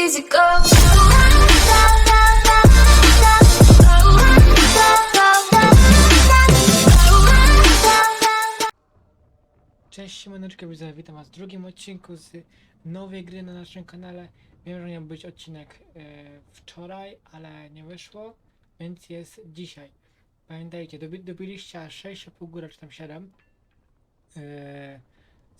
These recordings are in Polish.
easy go. Cześć, siemaneczko, witam was w drugim odcinku z nowej gry na naszym kanale. Wiem, że miał być odcinek e, wczoraj, ale nie wyszło, więc jest dzisiaj. Pamiętajcie, dobi dobiliście aż 6,5 góra, czy tam 7. E,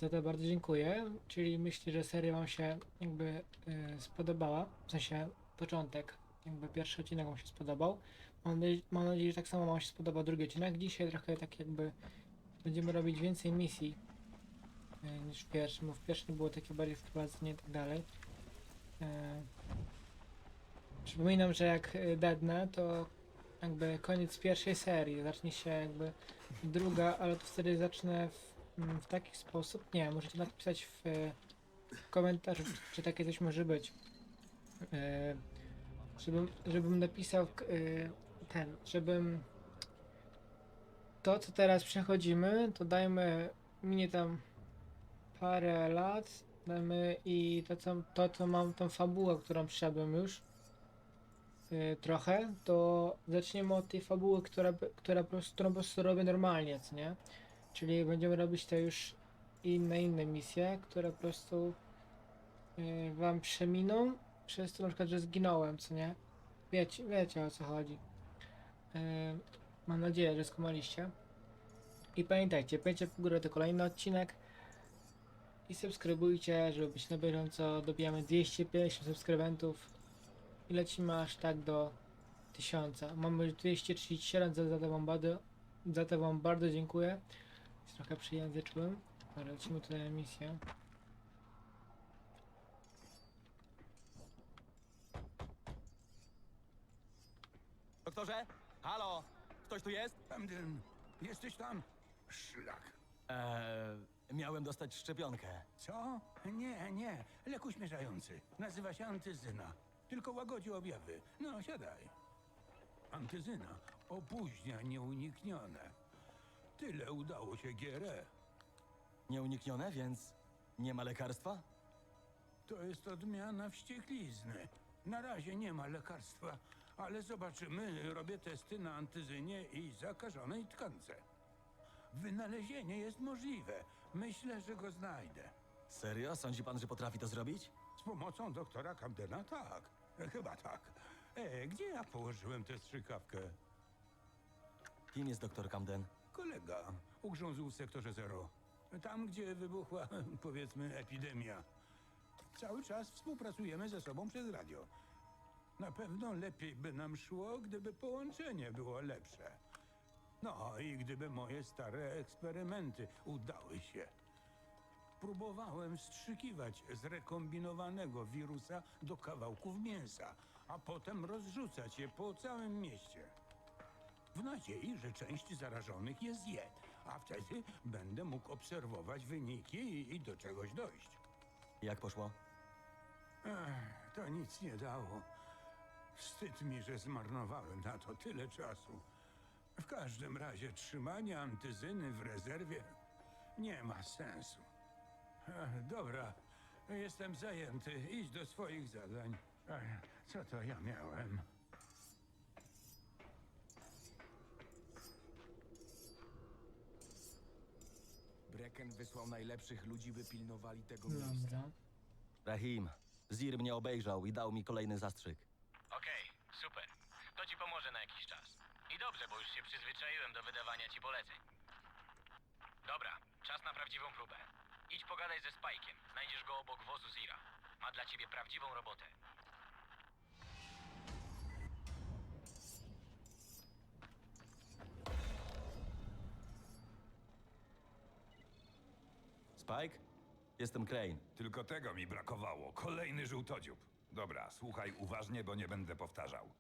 za to bardzo dziękuję, czyli myślę, że seria wam się jakby e, spodobała, w sensie początek, jakby pierwszy odcinek wam się spodobał. Mam, nadzieję- mam nadzieję, że tak samo wam się spodobał drugi odcinek. Dzisiaj trochę tak jakby będziemy robić więcej misji e, niż w pierwszym, bo w pierwszym było takie bardziej wprowadzenie i tak dalej. E, Przypominam, że jak e, dednę, to jakby koniec pierwszej serii, zacznie się jakby druga, ale to wtedy zacznę w, w taki sposób, nie, możecie napisać w, e, w komentarzu, czy, takie coś może być. E, Żebym, żebym napisał e, ten, żebym to, co teraz przechodzimy, to dajmy minie tam parę lat, dajmy i to, co, to, co mam, tą fabułę, którą przeszedłem już yy, trochę, to zaczniemy od tej fabuły, która, która po prostu, którą po prostu robię normalnie, co nie? Czyli będziemy robić te już inne, inne misje, które po prostu yy, wam przeminą, przez to na przykład, że zginąłem, co nie? Wiecie, wiecie o co chodzi. Yy, mam nadzieję, że skumaliście. I pamiętajcie, będzie w górę to kolejny odcinek. I subskrybujcie, żeby być na bieżąco. Dobijamy 250 subskrybentów. I lecimy aż tak do 1000. Mamy już 237, za, za, to wam bardzo, za to wam bardzo dziękuję. Jest trochę przyjęzyczyłem. Dobra, lecimy tutaj na misję. Doktorze? Halo? Ktoś tu jest? Camden, jesteś tam? Szlak. Eee, miałem dostać szczepionkę. Co? Nie, nie. Lek uśmierzający. Nazywa się antyzyna. Tylko łagodzi objawy. No, siadaj. Antyzyna opóźnia nieuniknione. Tyle udało się GRE. Nieuniknione, więc nie ma lekarstwa? To jest odmiana wścieklizny. Na razie nie ma lekarstwa, ale zobaczymy. Robię testy na antyzynie i zakażonej tkance. Wynalezienie jest możliwe. Myślę, że go znajdę. Serio? Sądzi pan, że potrafi to zrobić? Z pomocą doktora Camdena tak. Chyba tak. E, gdzie ja położyłem tę strzykawkę? Kim jest doktor Camden? Kolega ugrzązł w sektorze zero. Tam, gdzie wybuchła, powiedzmy, epidemia. Cały czas współpracujemy ze sobą przez radio. Na pewno lepiej by nam szło, gdyby połączenie było lepsze. No i gdyby moje stare eksperymenty udały się. Próbowałem wstrzykiwać zrekombinowanego wirusa do kawałków mięsa, a potem rozrzucać je po całym mieście. W nadziei, że część zarażonych je zje, a wtedy będę mógł obserwować wyniki i, i do czegoś dojść. Jak poszło? Ech, to nic nie dało. Wstyd mi, że zmarnowałem na to tyle czasu. W każdym razie trzymanie antyzyny w rezerwie nie ma sensu. Ech, dobra, jestem zajęty. Idź do swoich zadań. Ech, co to ja miałem? Brecken wysłał najlepszych ludzi, by pilnowali tego miejsca. Dobra. Rahim, Zir mnie obejrzał i dał mi kolejny zastrzyk. Okej, super. To ci pomoże na jakiś czas. I dobrze, bo już się przyzwyczaiłem do wydawania ci poleceń. Dobra, czas na prawdziwą próbę. Idź pogadaj ze Spajkiem. Znajdziesz go obok wozu Zira. Ma dla ciebie prawdziwą robotę. Spike? Jestem Crane. Tylko tego mi brakowało. Kolejny żółtodziób. Dobra, słuchaj uważnie, bo nie będę powtarzał.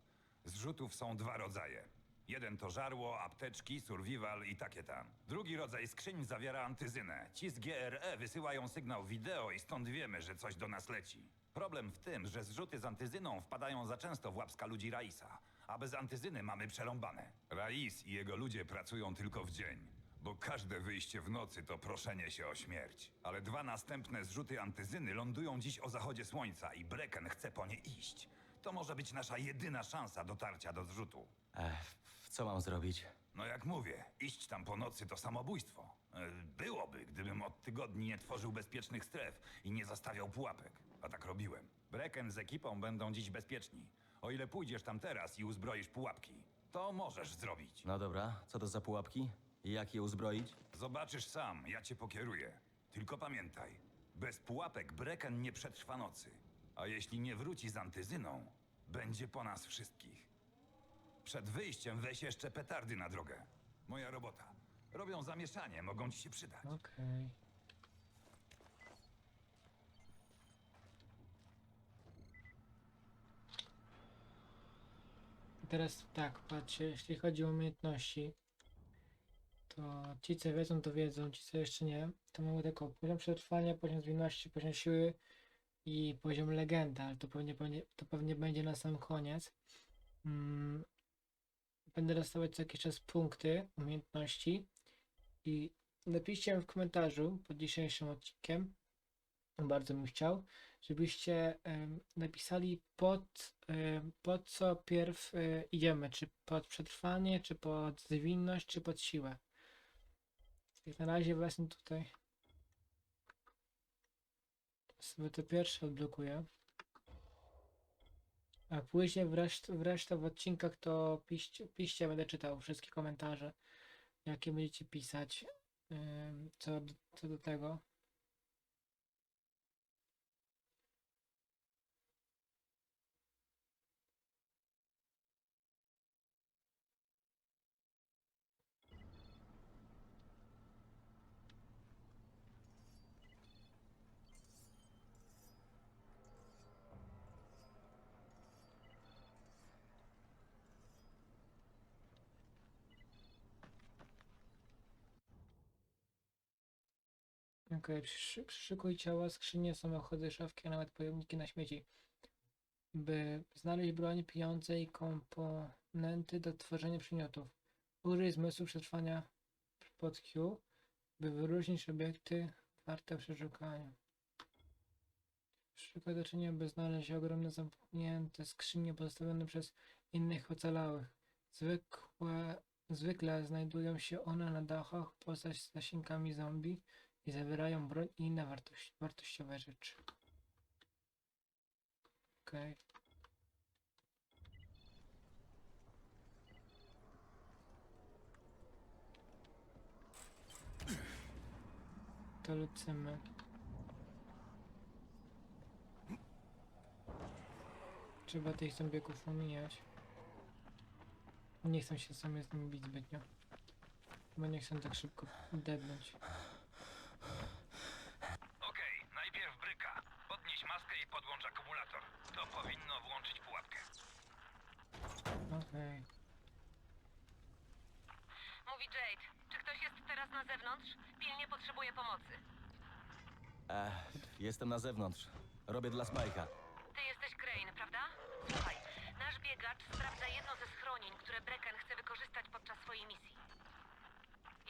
Zrzutów są dwa rodzaje. Jeden to żarło, apteczki, survival i takie tam. Drugi rodzaj skrzyń zawiera antyzynę. Ci z GRE wysyłają sygnał wideo i stąd wiemy, że coś do nas leci. Problem w tym, że zrzuty z antyzyną wpadają za często w łapska ludzi Raisa, a bez antyzyny mamy przerąbane. Rais i jego ludzie pracują tylko w dzień. Bo każde wyjście w nocy to proszenie się o śmierć. Ale dwa następne zrzuty antyzyny lądują dziś o zachodzie słońca i Brecken chce po nie iść. To może być nasza jedyna szansa dotarcia do zrzutu. Ech, co mam zrobić? No jak mówię, iść tam po nocy to samobójstwo. E, Byłoby, gdybym od tygodni nie tworzył bezpiecznych stref i nie zastawiał pułapek. A tak robiłem. Brecken z ekipą będą dziś bezpieczni. O ile pójdziesz tam teraz i uzbroisz pułapki, to możesz zrobić. No dobra, co to za pułapki? Jak je uzbroić? Zobaczysz sam, ja cię pokieruję. Tylko pamiętaj, bez pułapek Brecken nie przetrwa nocy. A jeśli nie wróci z antyzyną, będzie po nas wszystkich. Przed wyjściem weź jeszcze petardy na drogę. Moja robota. Robią zamieszanie, mogą ci się przydać. Okej. Teraz tak, patrzcie, jeśli chodzi o umiejętności, to ci co wiedzą, to wiedzą, ci co jeszcze nie, to mamy tylko poziom przetrwania, poziom zwinności, poziom siły i poziom legenda, ale to pewnie, to pewnie będzie na sam koniec. Mm, będę dostawać co jakiś czas punkty umiejętności i napiszcie w komentarzu pod dzisiejszym odcinkiem, bardzo bym chciał, żebyście napisali pod, em, pod co pierw e, idziemy, czy pod przetrwanie, czy pod zwinność, czy pod siłę. Jak na razie wezmę tutaj sobie to pierwsze odblokuję. A później w, reszt, w w odcinkach to piszcie, piszcie, będę czytał wszystkie komentarze, jakie będziecie pisać em, co, do- co do tego. Okej, przyszy- przyszykuj ciała, skrzynie, samochody, szafki, a nawet pojemniki na śmieci. By znaleźć broń, pieniądze i komponenty do tworzenia przedmiotów. Użyj zmysłu przetrwania pod Q, by wyróżnić obiekty warte przeszukania. Szukaj do czynienia, by znaleźć ogromne zamknięte skrzynie pozostawione przez innych ocalałych. Zwykłe, zwykle znajdują się one na dachach poza zasięgami zombie zawierają broń i inne wartości, wartościowe rzeczy. Okej. To lecimy. Trzeba tych zombiaków omijać. Nie chcę się sobie z nimi bić zbytnio. Bo nie chcę tak szybko dednąć. Okej, najpierw bryka. Podnieś maskę i podłącz akumulator. To powinno włączyć pułapkę. Okej. Mówi Jade. Czy ktoś jest teraz na zewnątrz? Pilnie potrzebuje pomocy. Ech, jestem na zewnątrz. Robię dla Spajka. Ty jesteś Crane, prawda? Słuchaj, nasz biegacz sprawdza jedno ze schronień, które Brecken chce wykorzystać podczas swojej misji.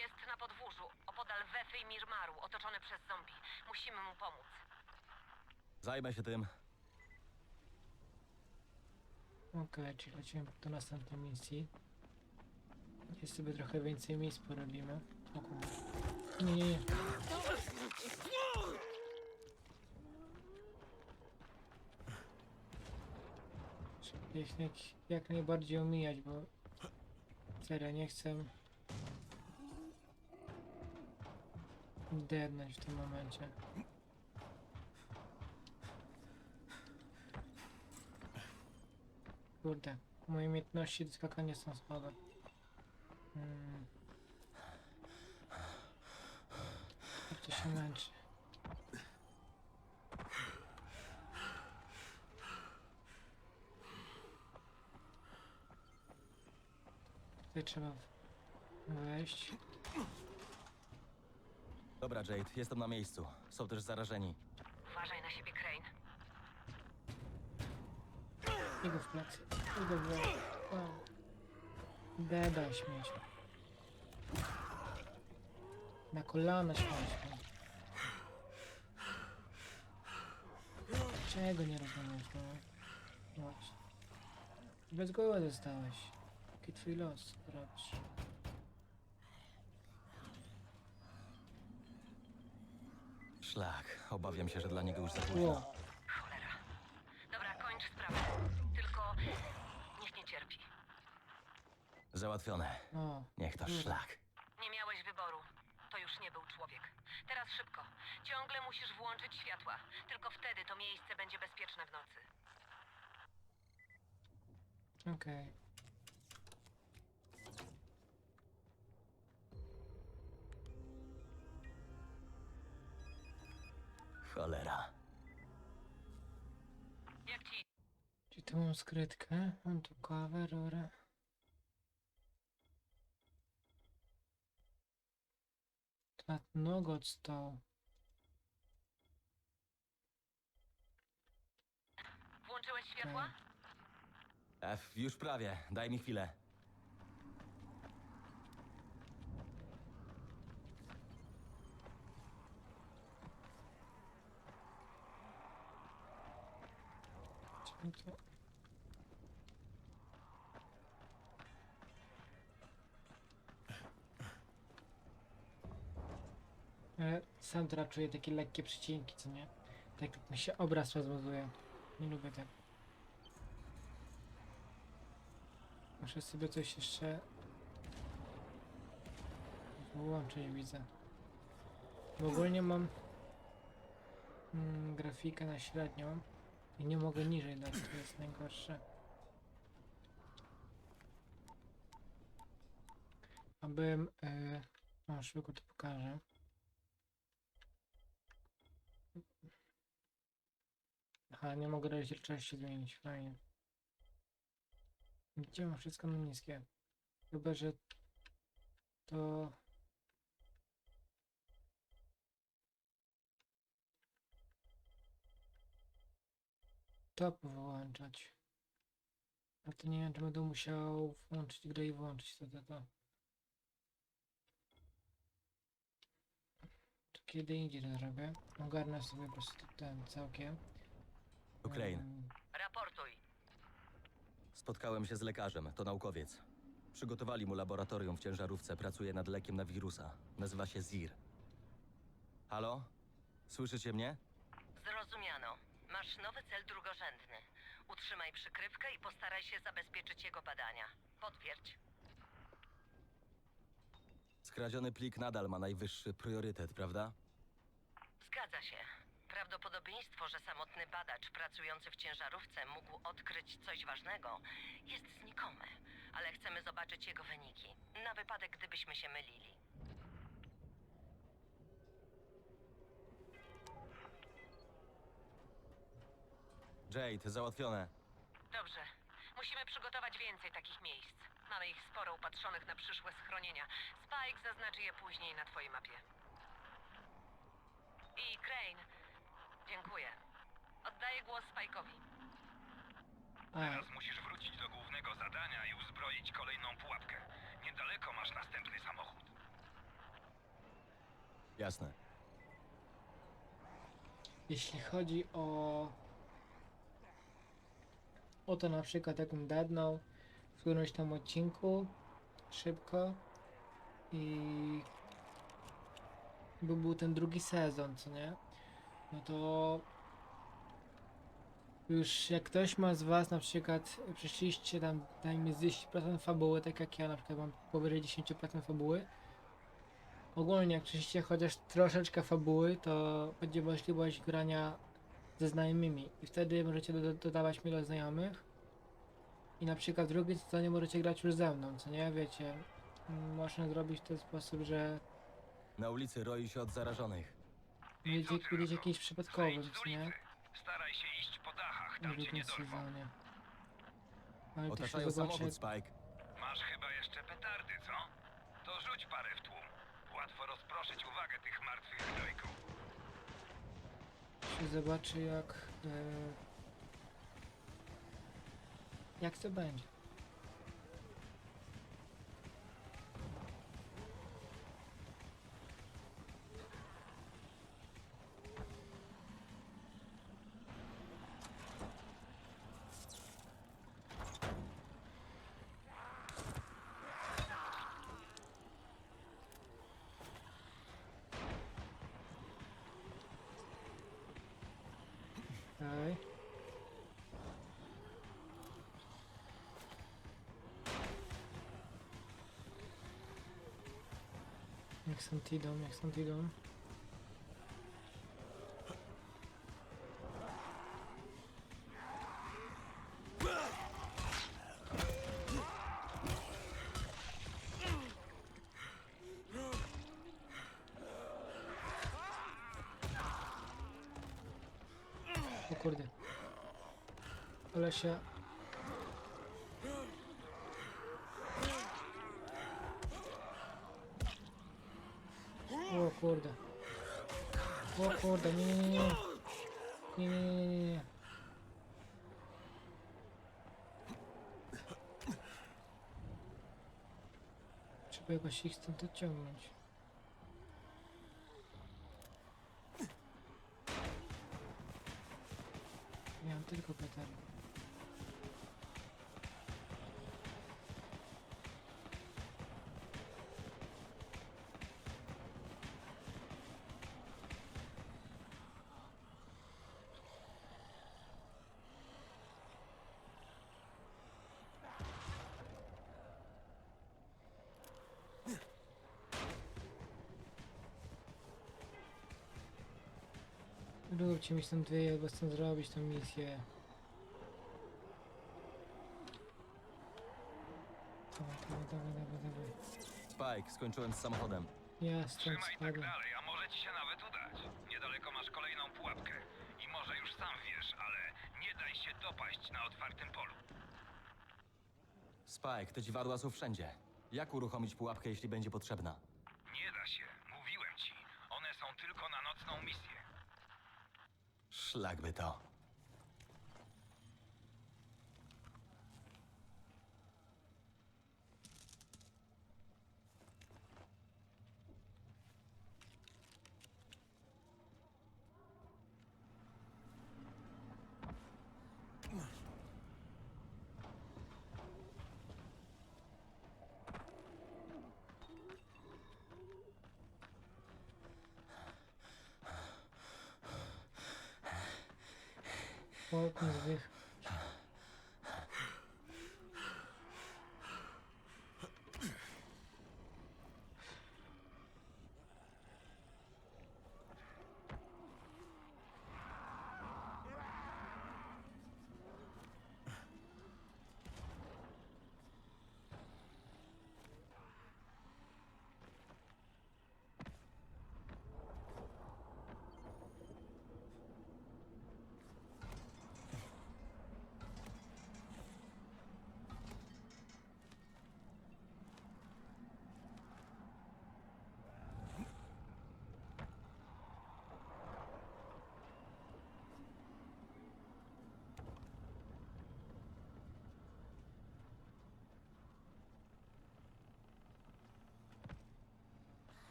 Jest na podwórzu, opodal Wefy i Mirmaru, otoczony przez zombie. Musimy mu pomóc. Zajmę się tym. Okej, czyli lecimy do następnej misji. Gdzie sobie trochę więcej miejsc porobimy. O kurde. Nie, nie, nie. Trzeba jak, jak najbardziej omijać, bo serio nie chcę dednąć w tym momencie. Kurde, moje umiejętności do skakania są słabe. Hmm. To się męczy. Tutaj trzeba wejść. Dobra, Jade, jestem na miejscu. Są też zarażeni. Uważaj na siebie, Crane. Idę w plecy. Idę w. Wow. Deda śmieć. Na kolana śmieszne. Czego nie rozumiesz, no? Chodź. Bez głowy dostałeś. Jaki twój los, robisz? Szlak. Obawiam się, że dla niego już za późno. Ło, Cholera. Dobra, kończ sprawę. Tylko niech nie cierpi. Załatwione. o, Niech to szlak. Nie miałeś wyboru. To już nie był człowiek. Teraz szybko. Ciągle musisz włączyć światła. Tylko wtedy to miejsce będzie bezpieczne w nocy. okej. Cholera. Jak ci Czy tu mam skrytkę? Mam tu kawę, rurę. Tak, nogot stał. włączyłeś światła? F, już prawie. Daj mi chwilę. Czemu to? Sam teraz czuję takie lekkie przycinki, co nie? Tak mi się obraz rozmazuje. Nie lubię tak. Muszę sobie coś jeszcze wyłączyć, widzę. Bo ogólnie mam mm, grafikę na średnią i nie mogę niżej dać, to jest najgorsze. Abym... Yy, o, szybko to pokażę. Aha, nie mogę rozdzielczości zmienić, fajnie. Gdzie mam wszystko na niskie? Chyba, że to... To wyłączać. A to nie wiem, czy będę musiał włączyć grę i włączyć to, to, to. To kiedy indziej to zrobię. Ogarnę sobie po prostu ten całkiem. Ukraine. Em, Raportuj. Spotkałem się z lekarzem. To naukowiec. Przygotowali mu laboratorium w ciężarówce. Pracuje nad lekiem na wirusa. Nazywa się ZIR. Halo? Słyszycie mnie? Zrozumiano. Masz nowy cel drugorzędny. Utrzymaj przykrywkę i postaraj się zabezpieczyć jego badania. Potwierdź. Skradziony plik nadal ma najwyższy priorytet, prawda? Zgadza się. Prawdopodobieństwo, że samotny badacz pracujący w ciężarówce mógł odkryć coś ważnego, jest znikome, ale chcemy zobaczyć jego wyniki. Na wypadek, gdybyśmy się mylili. Jade, załatwione. Dobrze. Musimy przygotować więcej takich miejsc. Mamy ich sporo upatrzonych na przyszłe schronienia. Spike zaznaczy je później na twojej mapie. I Crane, dziękuję. Oddaję głos Spike'owi. Teraz musisz wrócić do głównego zadania i uzbroić kolejną pułapkę. Niedaleko masz następny samochód. Jasne. jeśli chodzi o... O to na przykład jakbym dadnął w którymś tam odcinku szybko i by był ten drugi sezon, co nie? No to już jak ktoś ma z was na przykład przeszliście tam dajmy z 10% fabuły, tak jak ja na przykład mam powyżej 10% fabuły Ogólnie jak przejdziecie chociaż troszeczkę fabuły, to będzie możliwość grania ze znajomymi i wtedy możecie do, dodawać mile znajomych i na przykład w drugim sezonie możecie grać już ze mną, co nie? Wiecie, można zrobić w ten sposób, że Na ulicy roi się od zarażonych. Będziecie jakimś przypadkowym, co nie? Staraj się iść po dachach, W tam cię drugim nie dorwą. sezonie. Ale to się Otaczają zobaczy, samochód, Spike. Masz chyba jeszcze petardy, co? To rzuć parę w tłum. Łatwo rozproszyć uwagę tych martwych gnojków. się zobaczy jak e, jak to będzie. Jak stąd idą, jak stąd idą. O kurde. Ale się... O kurde. O kurde, nie, nie, nie, nie. Nie, nie, nie, nie, nie. Trzeba jakoś ich stąd odciągnąć. Miałem tylko Peter. Róbcie mi stąd wyjechać, bo chcę zrobić tą misję. Dawaj, dawaj, dawaj, dawaj, dawaj. Spike, skończyłem z samochodem. Ja stąd Trzymaj tak dalej, a może ci się nawet udać. Niedaleko masz kolejną pułapkę. I może już sam wiesz, ale nie daj się dopaść na otwartym polu. Spike, te dziwadła są wszędzie. Jak uruchomić pułapkę, jeśli będzie potrzebna? Nie da się, mówiłem ci. One są tylko na nocną misję. Szlak by to. Chłop mi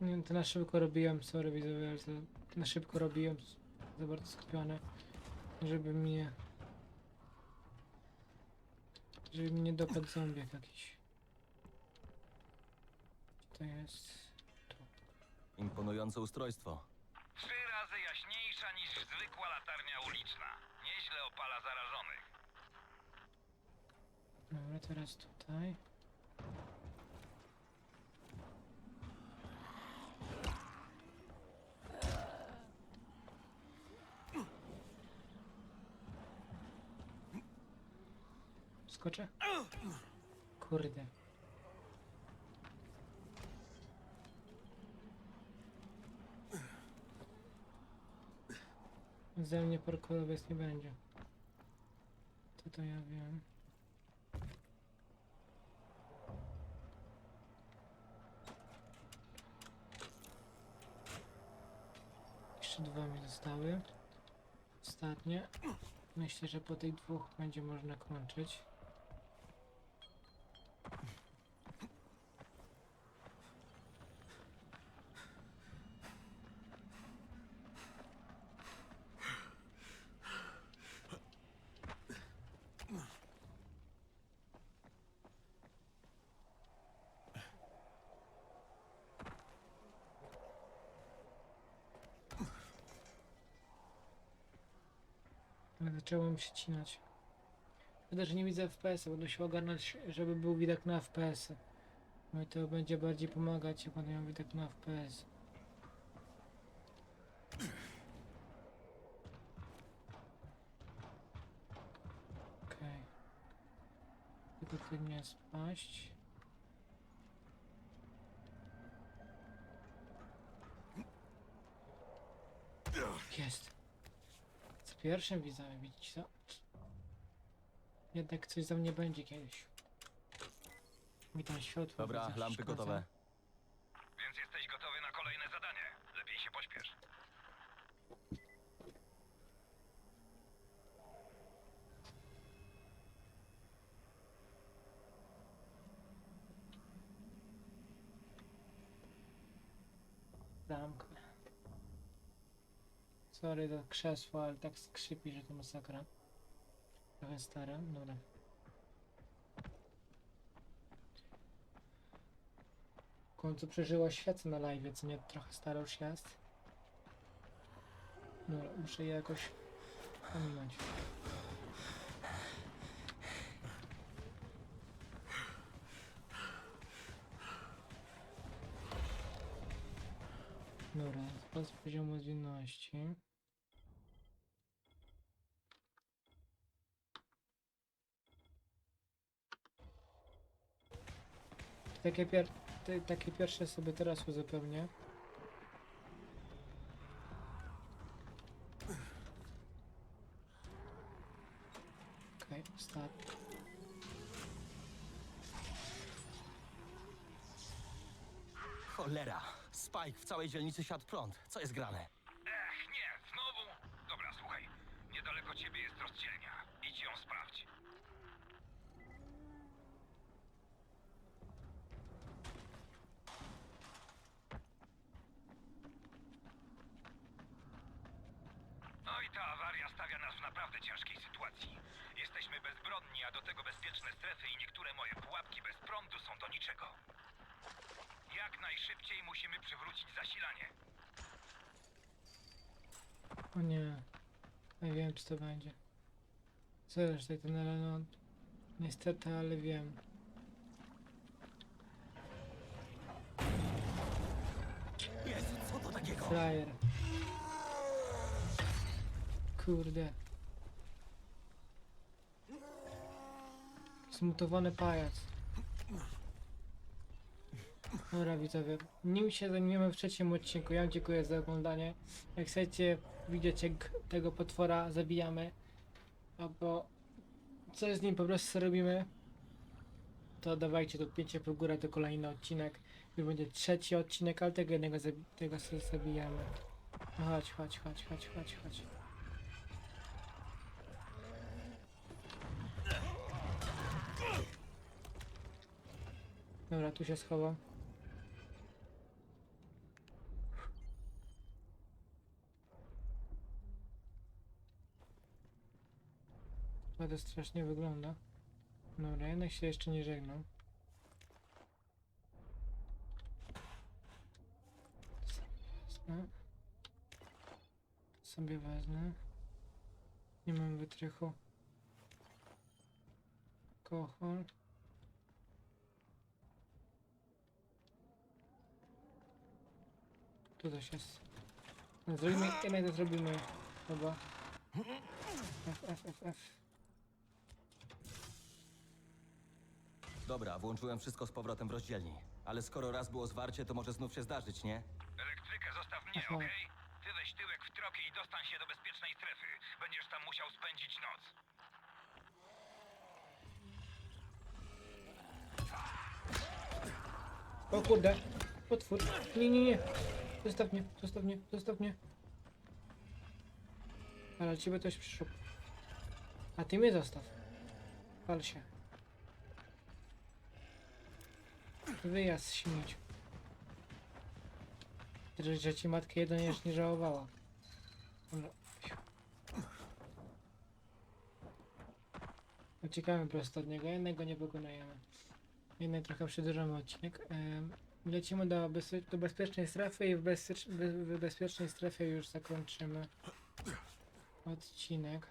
Nie wiem, to na szybko robiłem, sorry widzowie, ale to na szybko robiłem, za bardzo skupione, żeby mnie... Żeby mnie dopadł zombiak jakiś. To jest? Imponujące ustrojstwo. Trzy razy jaśniejsza niż zwykła latarnia uliczna. Nieźle opala zarażonych. Dobra, teraz tutaj. Skoczę? Kurde. Ze mnie parkurowiec nie będzie. To to ja wiem. Jeszcze dwa mi zostały. Ostatnie. Myślę, że po tych dwóch będzie można kończyć. Zaczęło mi przycinać. Szkoda, że nie widzę FPS-a, będę się ogarnąć, żeby był widok na FPS-y. No i to będzie bardziej pomagać, jak będę miał widok na FPS. Okej. Tylko ty nie spaść. Jest. Pierwszym widzę, widzicie co? Jednak coś za mnie będzie kiedyś. Mi tam światło Dobra, widzę, lampy gotowe. Więc jesteś gotowy na kolejne zadanie. Lepiej się pośpiesz. Zamknę. Sorry to krzesło, ale tak skrzypi, że to masakra. Trochę stare, dobra. W końcu przeżyła świecę na live, co nie trochę stara już jest. Dobra, muszę je jakoś ominąć. Dobra, teraz poziomu zwinności. Takie, pier te, takie pierwsze sobie teraz uzupełnię. Okej, okay, start. Cholera! Spike w całej dzielnicy siadł prąd. Co jest grane? Ech, nie, znowu? Dobra, słuchaj. Niedaleko ciebie jest rozdzielnia. Idź ją sprawdź. No i ta awaria stawia nas w naprawdę ciężkiej sytuacji. Jesteśmy bezbronni, a do tego bezpieczne strefy i niektóre moje pułapki bez prądu są do niczego. Jak najszybciej musimy przywrócić zasilanie. O nie. Nie wiem czy to będzie. Zależy tutaj ten element. Niestety, ale wiem. Jezu, co to takiego? Flyer. Kurde. Zmutowany pajac. Dobra widzowie, nim się zajmiemy w trzecim odcinku, ja dziękuję za oglądanie. Jak chcecie widzieć jak tego potwora zabijamy, albo coś z nim po prostu robimy, to dawajcie tu pięcie w górę, to kolejny odcinek. Już będzie trzeci odcinek, ale tego jednego zabi tego zabijamy. No chodź, chodź, chodź, chodź, chodź, chodź. Dobra, tu się schowam. To strasznie wygląda. Dobra, jednak się jeszcze nie żegnam. Wezmę. Sobie wezmę. Nie mam wytrychu. Alkohol. Tu coś jest. No, Zrobimy, jednak to zrobimy. Chyba. F, F, F, F. Dobra, włączyłem wszystko z powrotem w rozdzielni. Ale skoro raz było zwarcie, to może znów się zdarzyć, nie? Elektrykę zostaw mnie, Aha. okej? Ty weź tyłek w tropie i dostań się do bezpiecznej strefy. Będziesz tam musiał spędzić noc. O kurde, potwór. Nie, nie, nie. Zostaw mnie, zostaw mnie, zostaw mnie. Ale ciebie ktoś przyszło. A ty mnie zostaw. Pal się. Wyjazd śmieć. Że, ci matkę jeden jeszcze nie żałowała. Uciekamy prosto od niego, jednego nie pokonujemy. Jednak trochę przedłużamy odcinek. Lecimy do, bezpie do bezpiecznej strefy i w, bezpiecz w bezpiecznej strefie już zakończymy odcinek.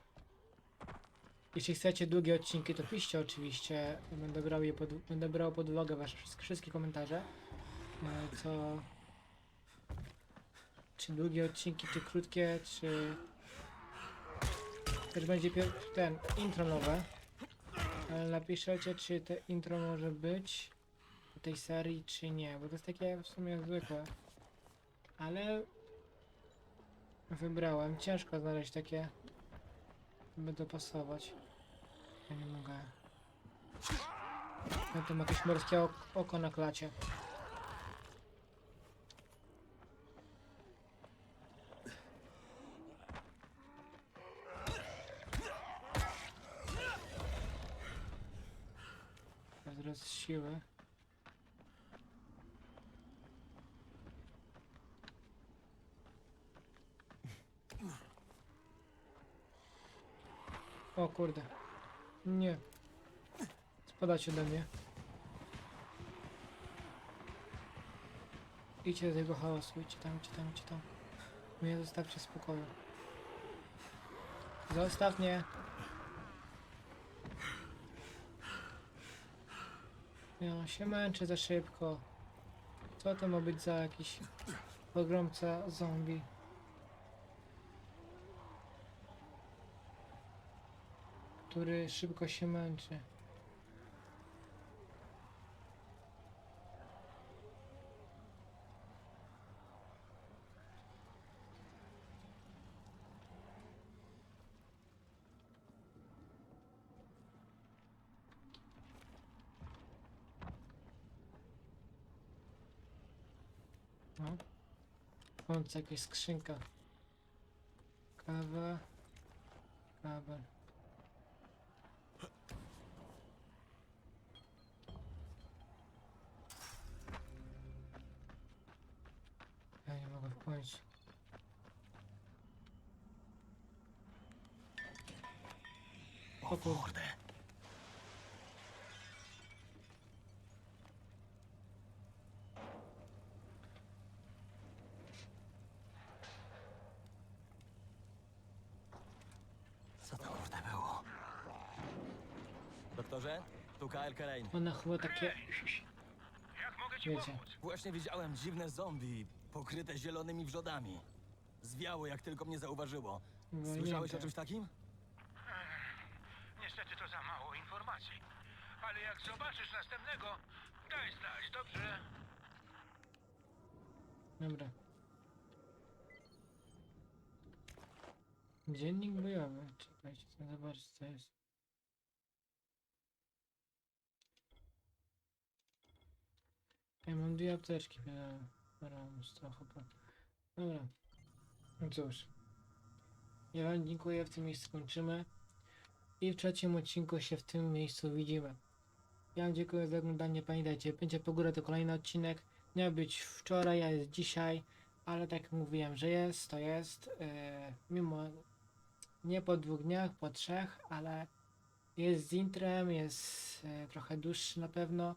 Jeśli chcecie długie odcinki, to piszcie oczywiście. Będę brał, je pod, będę brał pod uwagę wasze wszystkie, komentarze. E, Co... Czy długie odcinki, czy krótkie, czy... Też będzie ten intro nowe. Ale napiszecie, czy te intro może być do tej serii, czy nie, bo to jest takie w sumie zwykłe. Ale wybrałem. Ciężko znaleźć takie, by dopasować. Ja nie mogę. No to ma jakieś morskie ok oko na klacie. Teraz siły. O kurde. Nie. Spadać ode mnie. Idźcie z jego hałasu, idźcie tam, idźcie tam, idźcie tam. Mnie zostawcie w spokoju. Zostaw mnie. Ja się męczę za szybko. Co to ma być za jakiś pogromca zombie? Który szybko się męczy. No. W końcu jakaś skrzynka. Kawa. Kabel. Ja nie mogę w końcu. O kurde. Co to kurde było? Kyle Kane. Ona chyba takie, Jak mogę ci wiecie, pomóc? Właśnie widziałem dziwne zombie, pokryte zielonymi wrzodami. Zwiało, jak tylko mnie zauważyło. Słyszałeś o czymś takim? Niestety to za mało informacji. Ale jak zobaczysz następnego, daj znać, dobrze? Dobra. Dziennik bojowy. Czekajcie, chcę zobaczyć co jest. Ja mam dwie apteczki, z trochę. po- Dobra. No cóż. Ja wam dziękuję, w tym miejscu kończymy. I w trzecim odcinku się w tym miejscu widzimy. Ja wam dziękuję za oglądanie. Pamiętajcie, będzie pogoda to kolejny odcinek. Miał być wczoraj, a jest dzisiaj, ale tak jak mówiłem, że jest, to jest. Yy, mimo nie po dwóch dniach, po trzech, ale jest z intrem, jest yy, trochę dłuższy na pewno.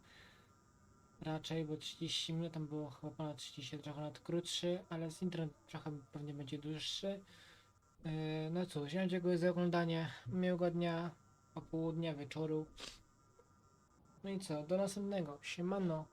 Raczej, bo 30 minut tam było chyba ponad 30, trochę nawet krótszy, ale z intrem trochę pewnie będzie dłuższy. Yy, no cóż, ja dziękuję za oglądanie. Miłego dnia, popołudnia, wieczoru. No i co, do następnego. Siemano.